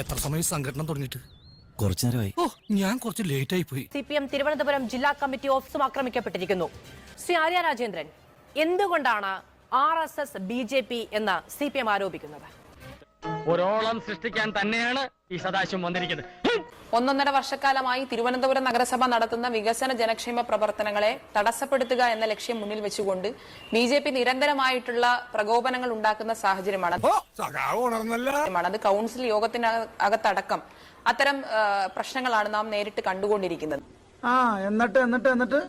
എത്ര സമയം സംഘടന തുടങ്ങിയിട്ട്? കുറച്ചു നേരമായി. ഓ ഞാൻ കുറച്ച് ലേറ്റ് ആയി പോയി. സി പി എം തിരുവനന്തപുരം ജില്ലാ കമ്മിറ്റി ഓഫീസും ആക്രമിക്കപ്പെട്ടിരിക്കുന്നു. ശ്രീ ആര്യ രാജേന്ദ്രൻ എന്തുകൊണ്ടാണ് R S S B J P എന്ന് സി പി എം ആരോപിക്കുന്നത്? ഒരോളം സൃഷ്ടിക്കാൻ തന്നെയാണ് ഈ സദാശിവം വന്നിരിക്കുന്നത്! ഒന്നൊന്നര വർഷക്കാലമായി തിരുവനന്തപുരം നഗരസഭ നടത്തുന്ന വികസന ജനക്ഷേമ പ്രവർത്തനങ്ങളെ തടസ്സപ്പെടുത്തുക എന്ന ലക്ഷ്യം മുന്നിൽ വെച്ചുകൊണ്ട് ബി ജെ പി നിരന്തരമായിട്ടുള്ള പ്രകോപനങ്ങൾ ഉണ്ടാക്കുന്ന സാഹചര്യമാണ്. മാണ്. അത് കൗൺസിൽ യോഗത്തിനകത്തടക്കം അത്തരം പ്രശ്നങ്ങളാണ് നാം നേരിട്ട് കണ്ടുകൊണ്ടിരിക്കുന്നത്. ആ എന്നിട്ട് എന്നിട്ട് എന്നിട്ട്?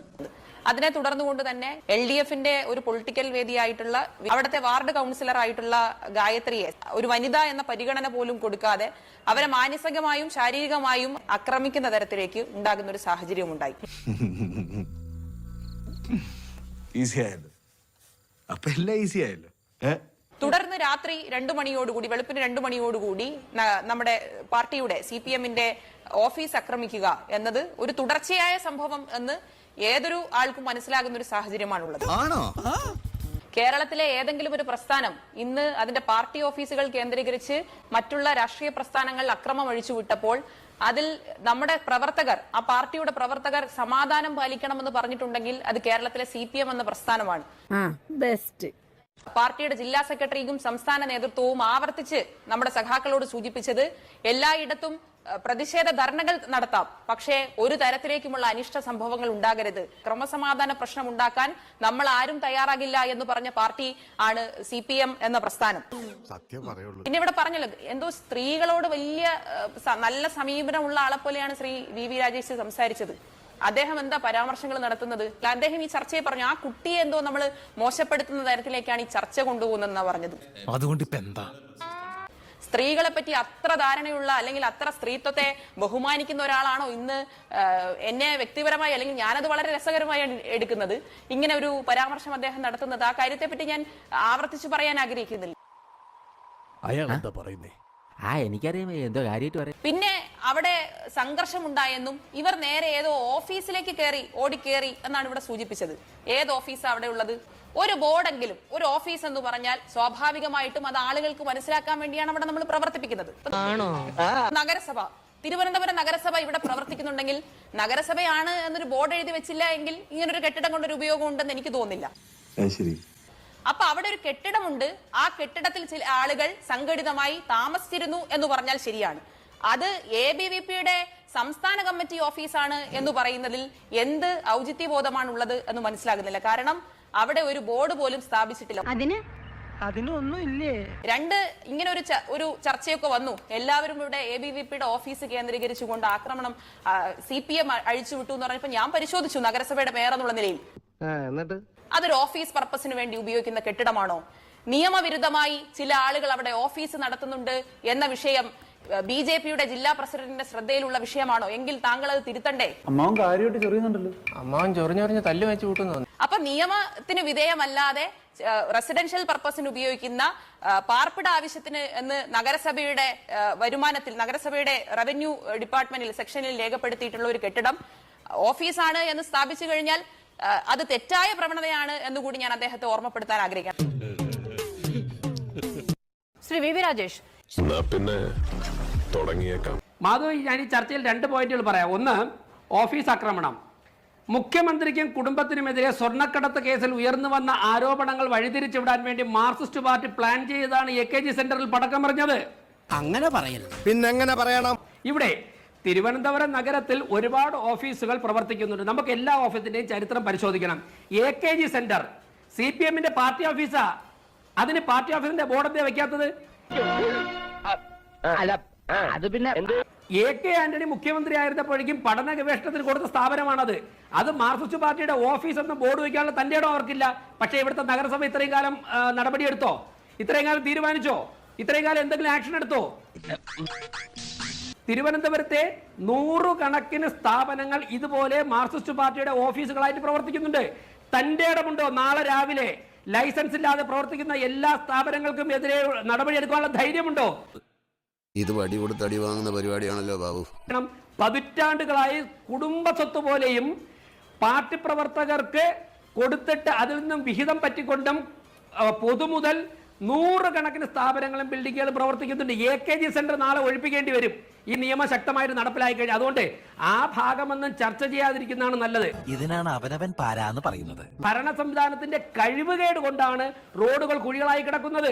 അതിനെ തുടർന്നുകൊണ്ട് തന്നെ എൽ ഡി എഫിന്റെ ഒരു പൊളിറ്റിക്കൽ വേദിയായിട്ടുള്ള അവിടുത്തെ വാർഡ് കൗൺസിലർ ആയിട്ടുള്ള ഗായത്രിയെ ഒരു വനിത എന്ന പരിഗണന പോലും കൊടുക്കാതെ അവരെ മാനസികമായും ശാരീരികമായും ആക്രമിക്കുന്ന തരത്തിലേക്ക് ഉണ്ടാകുന്ന ഒരു സാഹചര്യം ഉണ്ടായി. തുടർന്ന് രാത്രി രണ്ടു മണിയോടുകൂടി വെളുപ്പിന് രണ്ടു മണിയോടുകൂടി നമ്മുടെ പാർട്ടിയുടെ സി പി എമ്മിന്റെ ഓഫീസ് ആക്രമിക്കുക എന്നത് ഒരു തുടർച്ചയായ സംഭവം എന്ന് ഏതൊരു ആൾക്കും മനസ്സിലാകുന്ന ഒരു സാഹചര്യമാണുള്ളത്. ആണോ? കേരളത്തിലെ ഏതെങ്കിലും ഒരു പ്രസ്ഥാനം ഇന്ന് അതിന്റെ പാർട്ടി ഓഫീസുകൾ കേന്ദ്രീകരിച്ച് മറ്റുള്ള രാഷ്ട്രീയ പ്രസ്ഥാനങ്ങൾ അക്രമം അഴിച്ചുവിട്ടപ്പോൾ അതിൽ നമ്മുടെ പ്രവർത്തകർ ആ പാർട്ടിയുടെ പ്രവർത്തകർ സമാധാനം പാലിക്കണമെന്ന് പറഞ്ഞിട്ടുണ്ടെങ്കിൽ അത് കേരളത്തിലെ സി പി എം എന്ന പ്രസ്ഥാനമാണ്. ബെസ്റ്റ്. പാർട്ടിയുടെ ജില്ലാ സെക്രട്ടറിയും സംസ്ഥാന നേതൃത്വവും ആവർത്തിച്ച് നമ്മുടെ സഖാക്കളോട് സൂചിപ്പിച്ചത് എല്ലായിടത്തും പ്രതിഷേധ ധർണകൾ നടത്താം. പക്ഷേ ഒരു തരത്തിലേക്കുമുള്ള അനിഷ്ട സംഭവങ്ങൾ ഉണ്ടാകരുത്. ക്രമസമാധാന പ്രശ്നം ഉണ്ടാക്കാൻ നമ്മൾ ആരും തയ്യാറാകില്ല എന്ന് പറഞ്ഞ പാർട്ടി ആണ് സി പി എം എന്ന പ്രസ്ഥാനം. സത്യം പറയുള്ളൂ. പിന്നെ ഇവിടെ പറഞ്ഞല്ലോ എന്തോ സ്ത്രീകളോട് വലിയ നല്ല സമീപനമുള്ള ആളെ പോലെയാണ് ശ്രീ വി വി രാജേഷ് സംസാരിച്ചത്. അദ്ദേഹം എന്താ പരാമർശങ്ങൾ നടത്തുന്നത്? അദ്ദേഹം ഈ ചർച്ചയെ പറഞ്ഞു ആ കുട്ടിയെ എന്തോ നമ്മൾ മോശപ്പെടുത്തുന്ന തരത്തിലേക്കാണ് ഈ ചർച്ച കൊണ്ടുപോകുന്നതെന്നാ പറഞ്ഞത്. അതുകൊണ്ട് ഇപ്പൊ എന്താ? സ്ത്രീകളെ പറ്റി അത്ര ധാരണയുള്ള അല്ലെങ്കിൽ അത്ര സ്ത്രീത്വത്തെ ബഹുമാനിക്കുന്ന ഒരാളാണോ ഇന്ന് എന്നെ വ്യക്തിപരമായി അല്ലെങ്കിൽ ഞാനത് വളരെ രസകരമായി എടുക്കുന്നത്? ഇങ്ങനെ ഒരു പരാമർശം അദ്ദേഹം നടത്തുന്നത് ആ കാര്യത്തെ പറ്റി ഞാൻ ആവർത്തിച്ചു പറയാൻ ആഗ്രഹിക്കുന്നില്ല. അയാൾ എന്താ പറയുന്നേ? ആ എനിക്കറിയാം. എന്തോ കാര്യമായിട്ട് പറയാം. പിന്നെ അവിടെ സംഘർഷമുണ്ടായെന്നും ഇവർ നേരെ ഏതോ ഓഫീസിലേക്ക് കയറി ഓടിക്കേറി എന്നാണ് ഇവിടെ സൂചിപ്പിച്ചത്. ഏത് ഓഫീസാണ് അവിടെ ഉള്ളത്? ഒരു ബോർഡെങ്കിലും ഒരു ഓഫീസ് എന്ന് പറഞ്ഞാൽ സ്വാഭാവികമായിട്ടും അത് ആളുകൾക്ക് മനസ്സിലാക്കാൻ വേണ്ടിയാണ് അവിടെ നമ്മൾ പ്രവർത്തിപ്പിക്കുന്നത്. നഗരസഭ തിരുവനന്തപുരം നഗരസഭ ഇവിടെ പ്രവർത്തിക്കുന്നുണ്ടെങ്കിൽ നഗരസഭയാണ് എന്നൊരു ബോർഡ് എഴുതി വെച്ചില്ല എങ്കിൽ ഇങ്ങനൊരു കെട്ടിടം കൊണ്ടൊരു ഉപയോഗം ഉണ്ടെന്ന് എനിക്ക് തോന്നില്ല. അപ്പൊ അവിടെ ഒരു കെട്ടിടമുണ്ട്. ആ കെട്ടിടത്തിൽ ചില ആളുകൾ സംഘടിതമായി താമസിച്ചിരുന്നു എന്ന് പറഞ്ഞാൽ ശരിയാണ്. അത് എ ബി വി പിയുടെ സംസ്ഥാന കമ്മിറ്റി ഓഫീസാണ് എന്ന് പറയുന്നതിൽ എന്ത് ഔചിത്യബോധമാണുള്ളത് എന്ന് മനസ്സിലാകുന്നില്ല. കാരണം അവിടെ ഒരു ബോർഡ് പോലും സ്ഥാപിച്ചിട്ടില്ല. അതിന്? അതിനൊന്നും ഇല്ലേ രണ്ട് ഇങ്ങനെ ഒരു ഒരു ചർച്ചയൊക്കെ വന്നു. എല്ലാവരും ഇവിടെ എ ബി വി പിയുടെ ഓഫീസ് കേന്ദ്രീകരിച്ചുകൊണ്ട് ആക്രമണം സി പി എം അഴിച്ചുവിട്ടു എന്ന് പറഞ്ഞപ്പോ ഞാൻ പരിശോധിച്ചു നഗരസഭയുടെ മേയർ എന്നുള്ള നിലയിൽ. എന്നിട്ട്? അതൊരു ഓഫീസ് പർപ്പസിന് വേണ്ടി ഉപയോഗിക്കുന്ന കെട്ടിടമാണോ? നിയമവിരുദ്ധമായി ചില ആളുകൾ അവിടെ ഓഫീസ് നടത്തുന്നുണ്ട് എന്ന വിഷയം ബി ജെ പിയുടെ ജില്ലാ പ്രസിഡന്റിന്റെ ശ്രദ്ധയിലുള്ള വിഷയമാണോ? എങ്കിൽ താങ്കൾ അത് തിരുത്തണ്ടേ? അമ്മാവൻ കാര്യമായിട്ട് ചെറിയുന്നുണ്ടല്ലോ. അമ്മാവൻ ചൊറിഞ്ഞൊറിഞ്ഞ് തല്ലു വെച്ച് കൂട്ടുന്നു. അപ്പൊ നിയമത്തിന് വിധേയമല്ലാതെ റെസിഡൻഷ്യൽ പർപ്പസിന് ഉപയോഗിക്കുന്ന പാർപ്പിട ആവശ്യത്തിന് എന്ന് നഗരസഭയുടെ വരുമാനത്തിൽ നഗരസഭയുടെ റവന്യൂ ഡിപ്പാർട്ട്മെന്റിൽ സെക്ഷനിൽ രേഖപ്പെടുത്തിയിട്ടുള്ള ഒരു കെട്ടിടം ഓഫീസാണ് എന്ന് സ്ഥാപിച്ചു കഴിഞ്ഞാൽ അത് തെറ്റായ പ്രവണതയാണ് എന്നുകൂടി ഞാൻ അദ്ദേഹത്തെ ഓർമ്മപ്പെടുത്താൻ ആഗ്രഹിക്കാം ശ്രീ വി വി രാജേഷ്. എന്നാ പിന്നെ തുടങ്ങിയേക്കാം. മാധവ് ഞാൻ ഈ ചർച്ചയിൽ രണ്ട് പോയിന്റുകൾ പറയാം. ഒന്ന് ഓഫീസ് ആക്രമണം. മുഖ്യമന്ത്രിക്കും കുടുംബത്തിനുമെതിരെ സ്വർണക്കടത്ത് കേസിൽ ഉയർന്നു വന്ന ആരോപണങ്ങൾ വഴിതിരിച്ചു വിടാൻ വേണ്ടി മാർക്സിസ്റ്റ് പാർട്ടി പ്ലാൻ ചെയ്തതാണ് എ കെ ജി സെന്ററിൽ പടക്കം പറഞ്ഞത് അങ്ങനെ പിന്നെ പറയണം? ഇവിടെ തിരുവനന്തപുരം നഗരത്തിൽ ഒരുപാട് ഓഫീസുകൾ പ്രവർത്തിക്കുന്നുണ്ട്. നമുക്ക് എല്ലാ ഓഫീസിന്റെയും ചരിത്രം പരിശോധിക്കണം. A K G centre C P എമ്മിന്റെ പാർട്ടി ഓഫീസാ. അതിന് പാർട്ടി ഓഫീസിന്റെ ബോർഡ് എന്താ വെക്കാത്തത് അല്ല അത് പിന്നെ എ കെ ആന്റണി മുഖ്യമന്ത്രി ആയിരുന്നപ്പോഴേക്കും പഠന ഗവേഷണത്തിന് കൊടുത്ത സ്ഥാപനമാണത്. അത് മാർക്സിസ്റ്റ് പാർട്ടിയുടെ ഓഫീസ് എന്ന ബോർഡ് വയ്ക്കാനുള്ള തന്റെ ഇടം അവർക്കില്ല. പക്ഷേ ഇവിടുത്തെ നഗരസഭ ഇത്രയും കാലം നടപടിയെടുത്തോ ഇത്രയും കാലം തീരുമാനിച്ചോ? ഇത്രയും കാലം എന്തെങ്കിലും ആക്ഷൻ എടുത്തോ? തിരുവനന്തപുരത്തെ നൂറുകണക്കിന് സ്ഥാപനങ്ങൾ ഇതുപോലെ മാർക്സിസ്റ്റ് പാർട്ടിയുടെ ഓഫീസുകളായിട്ട് പ്രവർത്തിക്കുന്നുണ്ട്. തന്റെ ഇടമുണ്ടോ? നാളെ രാവിലെ ലൈസൻസ് ഇല്ലാതെ പ്രവർത്തിക്കുന്ന എല്ലാ സ്ഥാപനങ്ങൾക്കും എതിരെ നടപടിയെടുക്കാനുള്ള ധൈര്യമുണ്ടോ? ഇത് വടി കൊടുത്ത് അടി വാങ്ങുന്ന പരിപാടിയാണല്ലോ ബാബു. പതിറ്റാണ്ടുകളായി കുടുംബ സ്വത്ത് പോലെയും പാർട്ടി പ്രവർത്തകർക്ക് കൊടുത്തിട്ട് അതിൽ നിന്നും വിഹിതം പറ്റിക്കൊണ്ടും പൊതുമുതൽ നൂറുകണക്കിന് സ്ഥാപനങ്ങളും ബിൽഡിങ്ങുകളും പ്രവർത്തിക്കുന്നുണ്ട്. എ കെ ജി സെന്റർ നാളെ ഒഴിപ്പിക്കേണ്ടി വരും. ഈ നിയമം ശക്തമായിട്ട് നടപ്പിലായി കഴിഞ്ഞു അതുകൊണ്ട് ആ ഭാഗമൊന്നും ചർച്ച ചെയ്യാതിരിക്കുന്നതാണ് നല്ലത്. ഇതിനാണ് അവനവൻ പാരാന്ന് പറയുന്നത്. ഭരണ സംവിധാനത്തിന്റെ കഴിവുകേട് കൊണ്ടാണ് റോഡുകൾ കുഴികളായി കിടക്കുന്നത്.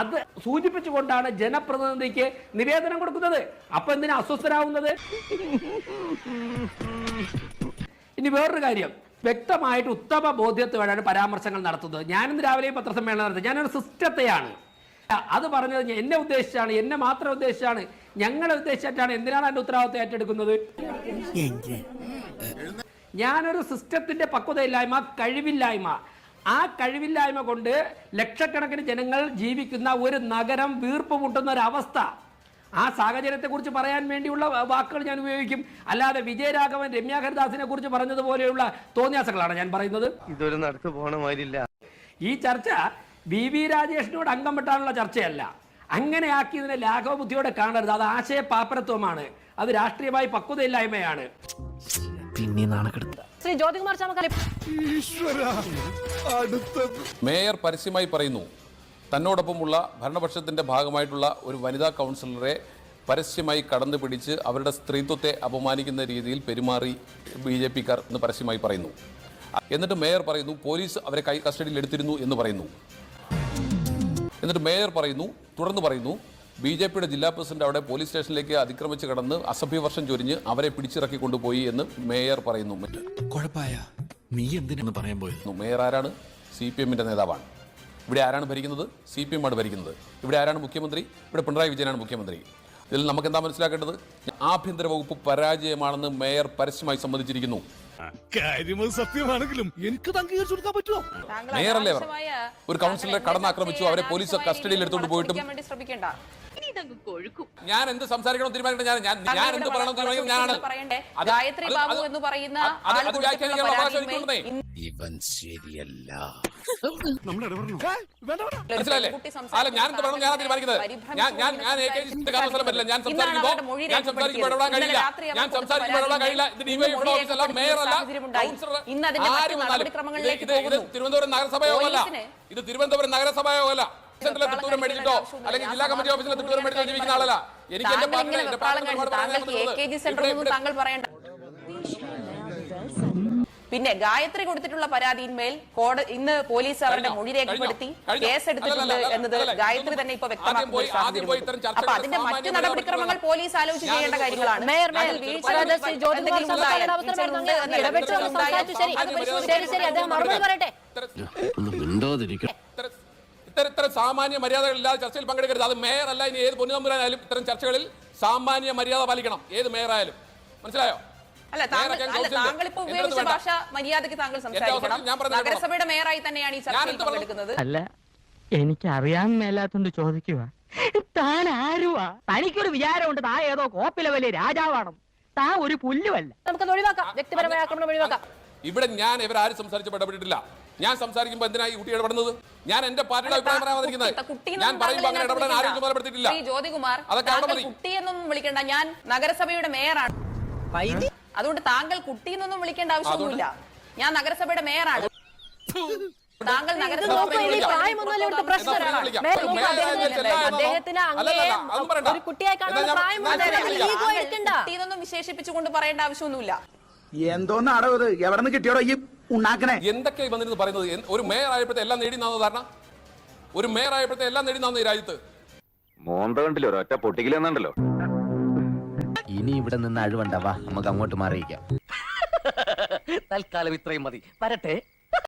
അത് സൂചിപ്പിച്ചുകൊണ്ടാണ് ജനപ്രതിനിധിക്ക് നിവേദനം കൊടുക്കുന്നത്. അപ്പൊ എന്തിനാ അസ്വസ്ഥരാകുന്നത് ഇനി വേറൊരു കാര്യം. വ്യക്തമായിട്ട് ഉത്തമ ബോധ്യത്തോടെയാണ് പരാമർശങ്ങൾ നടത്തുന്നത്. ഞാനിന്ന് രാവിലെ പത്രസമ്മേളനം നടത്തി. ഞാനൊരു സിസ്റ്റത്തെയാണ്. അത് പറഞ്ഞത് എന്നെ ഉദ്ദേശിച്ചാണ്. എന്നെ മാത്രം ഉദ്ദേശിച്ചാണ്. ഞങ്ങളെ ഉദ്ദേശിച്ചിട്ടാണ്. എന്തിനാണ് എന്റെ ഉത്തരവാദിത്വം ഏറ്റെടുക്കുന്നത്? ഞാനൊരു സിസ്റ്റത്തിന്റെ പക്വതയില്ലായ്മ കഴിവില്ലായ്മ. ആ കഴിവില്ലായ്മ കൊണ്ട് ലക്ഷക്കണക്കിന് ജനങ്ങൾ ജീവിക്കുന്ന ഒരു നഗരം വീർപ്പ് മുട്ടുന്ന ഒരവസ്ഥ. ആ സാഹചര്യത്തെ കുറിച്ച് പറയാൻ വേണ്ടിയുള്ള വാക്കുകൾ ഞാൻ ഉപയോഗിക്കും. അല്ലാതെ വിജയരാഘവൻ രമ്യ ഹരിദാസിനെ കുറിച്ച് പറഞ്ഞതുപോലെയുള്ള തോന്നിയാസങ്ങളാണ് ഞാൻ പറയുന്നത്. ഇതൊരു നടത്തു പോണ മാതിരില്ല. ഈ ചർച്ച വി വി രാജേഷിനോട് അംഗം വെട്ടാനുള്ള ചർച്ചയല്ല. അങ്ങനെ ആക്കിയതിനെ ലാഘവ ബുദ്ധിയോടെ കാണരുത്. അത് ആശയ പാപ്പരത്വമാണ് അത് രാഷ്ട്രീയമായി പക്വതയില്ലായ്മയാണ്. പിന്നെ ശ്രീ ജ്യോതികുമാർ ചാമക്കാലി. മേയർ പരസ്യമായി പറയുന്നു തന്നോടൊപ്പമുള്ള ഭരണപക്ഷത്തിന്റെ ഭാഗമായിട്ടുള്ള ഒരു വനിതാ കൗൺസിലറെ പരസ്യമായി കടന്നു പിടിച്ച് അവരുടെ സ്ത്രീത്വത്തെ അപമാനിക്കുന്ന രീതിയിൽ പെരുമാറി ബി ജെ പിക്കാർ എന്ന് പരസ്യമായി പറയുന്നു. എന്നിട്ട് മേയർ പറയുന്നു പോലീസ് അവരെ കൈ കസ്റ്റഡിയിൽ എടുത്തിരുന്നു എന്ന് പറയുന്നു. എന്നിട്ട് മേയർ പറയുന്നു തുടർന്ന് പറയുന്നു ബി ജെ പിയുടെ ജില്ലാ പ്രസിഡന്റ് അവിടെ പോലീസ് സ്റ്റേഷനിലേക്ക് അതിക്രമിച്ച് കടന്ന് അസഭ്യവർഷം ചൊരിഞ്ഞ് അവരെ പിടിച്ചിറക്കി കൊണ്ടുപോയി എന്ന് മേയർ പറയുന്നു. നീ എന്തിനെന്ന് പറയാൻ പോയി മേയർ ആരാണ്? സി പി എമ്മിന്റെ നേതാവാണ്. ഇവിടെ ആരാണ് ഭരിക്കുന്നത്? സി പി എം ആണ് ഭരിക്കുന്നത്. ഇവിടെ ആരാണ് മുഖ്യമന്ത്രി? ഇവിടെ പിണറായി വിജയനാണ് മുഖ്യമന്ത്രി. ഇതിൽ നമുക്ക് എന്താ മനസ്സിലാക്കേണ്ടത് ആഭ്യന്തര വകുപ്പ് പരാജയമാണെന്ന് മേയർ പരസ്യമായി സമ്മതിച്ചിരിക്കുന്നു. സത്യമാണെങ്കിലും എനിക്ക് അംഗീകരിച്ചു കൊടുക്കാൻ പറ്റുമോ? മേയറല്ലേ ഒരു കൗൺസിലറെ കടന്നാക്രമിച്ചു അവരെ പോലീസ് കസ്റ്റഡിയിൽ എടുത്തുകൊണ്ട് പോയിട്ടും വളച്ചൊടിക്കാൻ വേണ്ടി ഞാൻ എന്ത് സംസാരിക്കണം തീരുമാനിക്കണം ഞാൻ ഞാൻ ഞാൻ എന്ത് പറയണം ഞാനാണ്. ഗായത്രി ബാബു എന്ന് പറയുന്ന. ഇവൻ ശരിയല്ല. മനസ്സിലായില്ലേ? പെൺകുട്ടി അല്ല ഞാൻ എന്ത് പറയണം ഞാൻ തീരുമാനിക്കുന്നത്. ഞാൻ ഞാൻ ഞാൻ എ കെ ജി സ്ഥലം പറ്റില്ല ഞാൻ സംസാരിക്കുമ്പോൾ ഞാൻ സംസാരിക്കുമ്പോൾ ഇടപെടാൻ കഴിയില്ല. ഞാൻ സംസാരിക്കുമ്പോൾ ഇടപെടാൻ കഴിയില്ല. ഇത് ഡിവൈഎഫ്ഐ ഓഫീസല്ല മേയറല്ല കൗൺസിലർ ആര് വന്നാലും ഇത്. തിരുവനന്തപുരം നഗരസഭയോ അല്ല ഇത് തിരുവനന്തപുരം നഗരസഭയോ അല്ല സെന്ററിലെ തിട്ടൂരം മേടിച്ചിട്ടോ അല്ലെങ്കിൽ ജില്ലാ കമ്മിറ്റി ഓഫീസിലെ തിട്ടൂരം മേടിച്ചോ ജീവിക്കുന്ന ആളല്ല എനിക്ക് എന്റെ ഇങ്ങനെ എന്റെ പറയണ്ട പിന്നെ ഗായത്രി കൊടുത്തിട്ടുള്ള പരാതിയിന്മേൽ കോടതി ഇന്ന് പോലീസ് അവരുടെ? മൊഴി രേഖപ്പെടുത്തി കഴിഞ്ഞോ? കഴിഞ്ഞോ? കേസ് എടുത്തിട്ടുണ്ട് അല്ലല്ല, അല്ലല്ല, എന്നത് ഗായത്രി തന്നെ ഇപ്പൊ വ്യക്തമാക്കുന്നു അപ്പൊ അതിന്റെ മറ്റു നടപടിക്രമങ്ങൾ പോലീസ് ആലോചിച്ച് ചെയ്യേണ്ട കാര്യങ്ങളാണ്. അത് പരിശോധിച്ച് ശരി ശരി അദ്ദേഹം മറുപടി പറയട്ടെ ഇത്തരം ഇത്തരം സാമാന്യ മര്യാദകളില്ലാതെ ചർച്ചയിൽ പങ്കെടുക്കരുത്. അത് മേയർ അല്ല ഇനി ഏത് പൊന്നുതമ്പുരാനായാലും ഇത്തരം ചർച്ചകളിൽ സാമാന്യ മര്യാദ പാലിക്കണം. ഏത് മേയറായാലും മനസ്സിലായോ? അല്ല താങ്കൾ ഇപ്പൊ ഉപയോഗിച്ച ഭാഷ മര്യാദയ്ക്ക് താങ്കൾ സംസാരിക്കണം. നഗരസഭയുടെ മേയറായി തന്നെയാണ് ഈ ചർച്ചയിൽ പങ്കെടുക്കുന്നത്. അല്ല എനിക്ക് അറിയാൻ മേലാത്തോണ്ട് ചോദിക്കുക താൻ ആരുവാ? തനിക്കൊരു വിചാരമുണ്ട് താ ഏതോ കോപ്പിലെ വലിയ രാജാവാണോ താ ഒരു പുല്ലുമല്ല നമുക്ക് ഒഴിവാക്കാം വ്യക്തിപരമായ ആക്രമണം ഒഴിവാക്കാം. ഇവിടെ ഞാൻ ഇവരാരും സംസാരിച്ച് ഇടപെട്ടിട്ടില്ല ഞാൻ സംസാരിക്കുമ്പോൾ എന്തിനാ ഈ കുട്ടി ഇടപെടുന്നത്? ഞാൻ എന്റെ പാർട്ടിയുടെ അഭിപ്രായം പറയാൻ വന്നിരിക്കുന്നത് കുട്ടി- കുട്ടി ഞാൻ പറയുമ്പോൾ അങ്ങനെ ഇടപെടാൻ ആരും. ചുമതലപ്പെടുത്തിയിട്ടില്ല ജ്യോതികുമാർ അതൊക്കെ കുട്ടിയെന്നൊന്നും വിളിക്കേണ്ട. ഞാൻ നഗരസഭയുടെ മേയറാണ്. അതുകൊണ്ട് താങ്കൾ കുട്ടിയെന്നൊന്നും വിളിക്കേണ്ട ആവശ്യമൊന്നുമില്ല. ഞാൻ നഗരസഭയുടെ മേയറാണ്. താങ്കൾ അദ്ദേഹത്തിന് കുട്ടിയായി കാണാൻ എടുക്കണ്ട കുട്ടിയെന്നൊന്നും വിശേഷിപ്പിച്ചുകൊണ്ട് പറയേണ്ട ആവശ്യമൊന്നുമില്ല. എന്തോന്നാടോ ഇത്? എവിടെ നിന്ന് കിട്ടിയോടോ ഈ ഉണ്ടാക്കണേ എന്തൊക്കെയായി വന്നിരുന്നു പറയുന്നത്? ഒരു മേയർ ആയപ്പോഴത്തെ എല്ലാം നേടി നാന്ന ധാരണ? ഒരു മേയർ ആയപ്പോഴത്തെ എല്ലാം നേടി നാന്ന ഈ രാജ്യത്ത്? മോന്ത കണ്ടില്ലോ? ഒറ്റ പൊട്ടിക്കലെന്നുണ്ടല്ലോ ഇനി ഇവിടെ നിന്ന് അഴിവണ്ടാവാ നമുക്ക് അങ്ങോട്ട് മാറിയിക്കാം തൽക്കാലം ഇത്രയും മതി. വരട്ടെ.